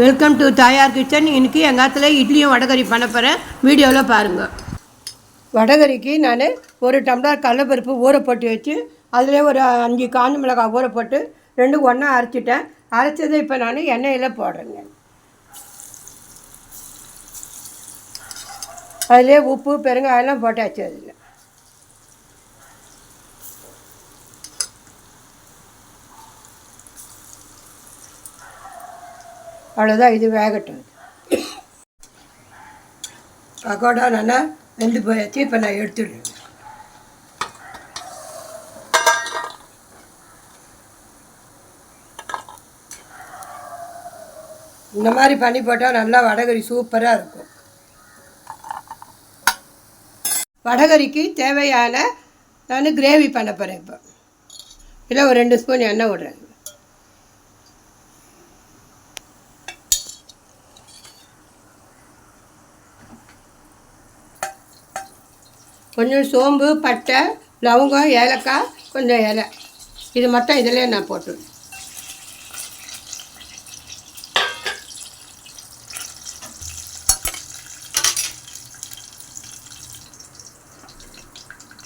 Welcome to தாயார் kitchen இன்னைக்கு எங்கள் காலத்தில் இட்லியும் வடகரி பண்ண போகிறேன் வீடியோவில் பாருங்கள் வடகரிக்கு நான் ஒரு டம்ளர் கடலப்பருப்பு ஊற போட்டு வச்சு அதில் ஒரு அஞ்சு காஞ்ச மிளகாய் ஊற போட்டு ரெண்டும் ஒன்றா அரைச்சிட்டேன். அரைச்சதை இப்போ நான் எண்ணெயில் போடுறேங்க. அதிலே உப்பு பெருங்காயெல்லாம் போட்டாச்சு அதில். அவ்வளோதான் இது வேகட்டும். பக்கோடா நல்லா வெந்து போயாச்சு இப்போ நான் எடுத்துடுறேன் இந்த மாதிரி பண்ணி போட்டால் நல்லா வடகறி சூப்பராக இருக்கும். வடகறிக்கு தேவையான நான் கிரேவி பண்ண போகிறேன் இப்போ. இல்லை ஒரு ரெண்டு ஸ்பூன் எண்ணெய் விடுறேன். கொஞ்சம் சோம்பு பட்டை லவங்கம் ஏலக்காய் கொஞ்சம் இலை. இது மட்டும் இதிலே நான் போட்டுருவேன்.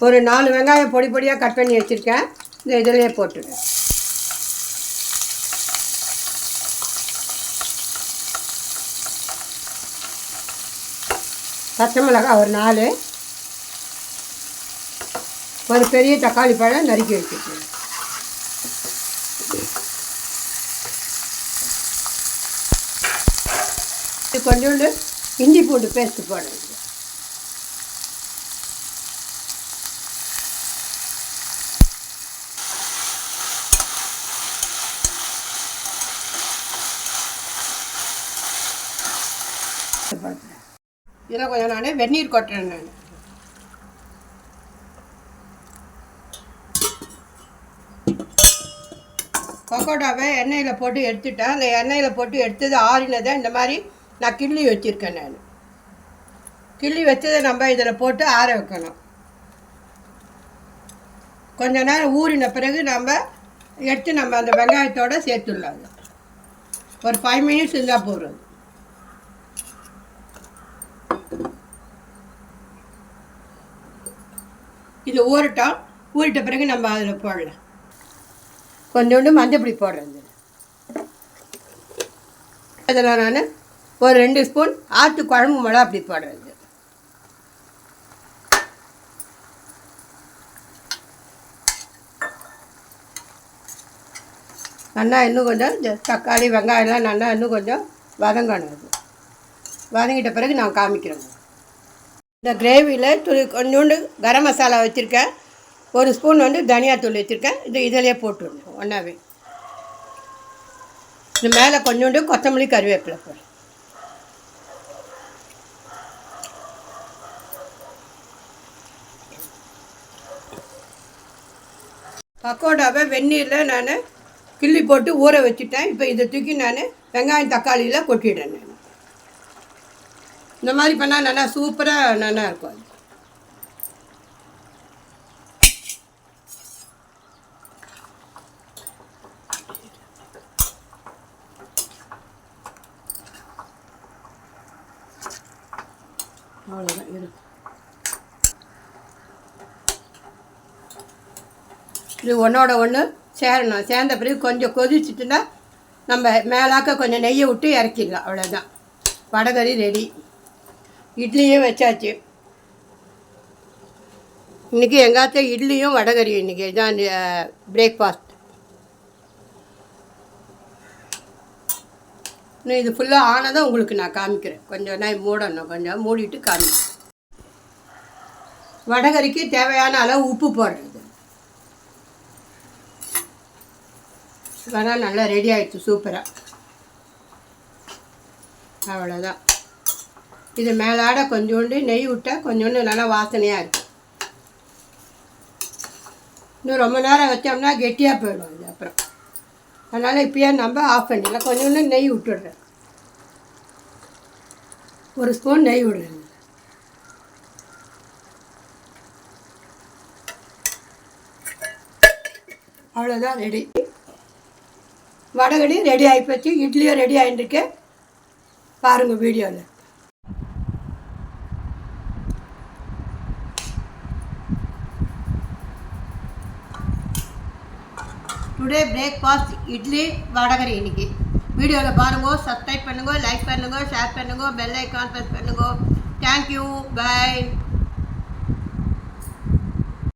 ஒரு நாலு வெங்காயம் பொடி பொடியாக கட் பண்ணி வச்சுருக்கேன். இந்த இதிலே போட்டுருவேன். பச்சை மிளகாய் ஒரு நாலு. ஒரு பெரிய தக்காளி பழம் நறுக்கி வச்சுருக்கேன் இது கொஞ்சோண்டு இஞ்சி பூண்டு பேஸ்ட்டு போடுறது இதில் கொஞ்சம் நான் வெந்நீர் கொட்டுறேன் நான். பக்கோடாவை எண்ணெயில் போட்டு எடுத்துட்டேன். அந்த எண்ணெயில் போட்டு எடுத்தது ஆறினதை இந்த மாதிரி நான் கிள்ளி வச்சுருக்கேன் நான். கிள்ளி வச்சதை நம்ம இதில் போட்டு ஆற வைக்கணும். கொஞ்ச நேரம் ஊறின பிறகு நம்ம எடுத்து நம்ம அந்த வெங்காயத்தோடு சேர்த்துடலாம் ஒரு ஃபைவ் மினிட்ஸ் இருந்தால் போடுறது இது ஊறட்டும். ஊறிட்ட பிறகு நம்ம அதில் போடலாம். கொஞ்சோண்டு மஞ்சப்பொடி போடுறது இதில். அதில் நான் ஒரு ரெண்டு ஸ்பூன் ஆற்று குழம்பு மிளகா அப்படி போடுறது நல்லா இன்னும் கொஞ்சம் தக்காளி வெங்காயம்லாம் நல்லா இன்னும் கொஞ்சம் வதங்கணும் அது. வதங்கிட்ட பிறகு நான் காமிக்கிறேங்க இந்த கிரேவியில் துளி கொஞ்சோண்டு கரம் மசாலா வச்சுருக்கேன். ஒரு ஸ்பூன் வந்து தனியாத்தூள் வச்சுருக்கேன். இது இதிலே போட்டுடணும் ஒன்றாவே இது மேலே கொஞ்சோண்டு கொத்தமல்லி கருவேப்பிலை போடுறேன் பக்கோடாவை வெந்நீரில் நான் கிள்ளி போட்டு ஊற வச்சுட்டேன். இப்போ இதை தூக்கி நான் வெங்காயம் தக்காளியில் கொட்டிடுறேன் நான் இந்த மாதிரி பண்ணால் நல்லா சூப்பராக நல்லா இருக்கும் அது. அவ்வளோதான் இரு. இது ஒன்றோட ஒன்று சேரணும். சேர்ந்த பிறகு கொஞ்சம் கொதிச்சுட்டுன்னா நம்ம மேலாக்க கொஞ்சம் நெய்யை விட்டு இறக்கிடலாம். அவ்வளோதான் வடகறி ரெடி இட்லியும் வச்சாச்சு. இன்றைக்கி எங்காத்த இட்லியும் வடகறியும் இன்றைக்கி இதான் பிரேக்ஃபாஸ்ட் இன்னும் இது ஃபுல்லாக ஆனதான் உங்களுக்கு நான் காமிக்கிறேன். கொஞ்சம் நான் மூடணும். கொஞ்சம் மூடிட்டு காமிக்கிறேன். வடகரிக்கு தேவையான அளவு உப்பு போடுறது. இதெல்லாம் நல்லா ரெடி ஆகிடுச்சு சூப்பராக அவ்வளோதான் இது மேலாட கொஞ்சோண்டு நெய் விட்டால் கொஞ்சோண்டு நல்லா வாசனையாக இருக்கும். இன்னும் ரொம்ப நேரம் வச்சோம்னா கெட்டியாக போயிடும் இது அப்புறம். அதனால் இப்போயே நம்ம ஆஃப் பண்ணிடலாம். கொஞ்சோண்டு நெய் விட்டுடுறேன். ஒரு ஸ்பூன் நெய் விடுறேன். அவ்வளோதான் ரெடி வடகடி ரெடி ஆகிப்போச்சு இட்லியும் ரெடி ஆகிட்டுருக்கு பாருங்கள் வீடியோவில் டுடே பிரேக்ஃபாஸ்ட் இட்லி வடகரி இன்னைக்கு. வீடியோவில் பாருங்க சப்ஸ்கிரைப் பண்ணுங்க லைக் பண்ணுங்கள் ஷேர் பண்ணுங்க பெல் ஐக்கான் ப்ரெஸ் பண்ணுங்க. Thank you bye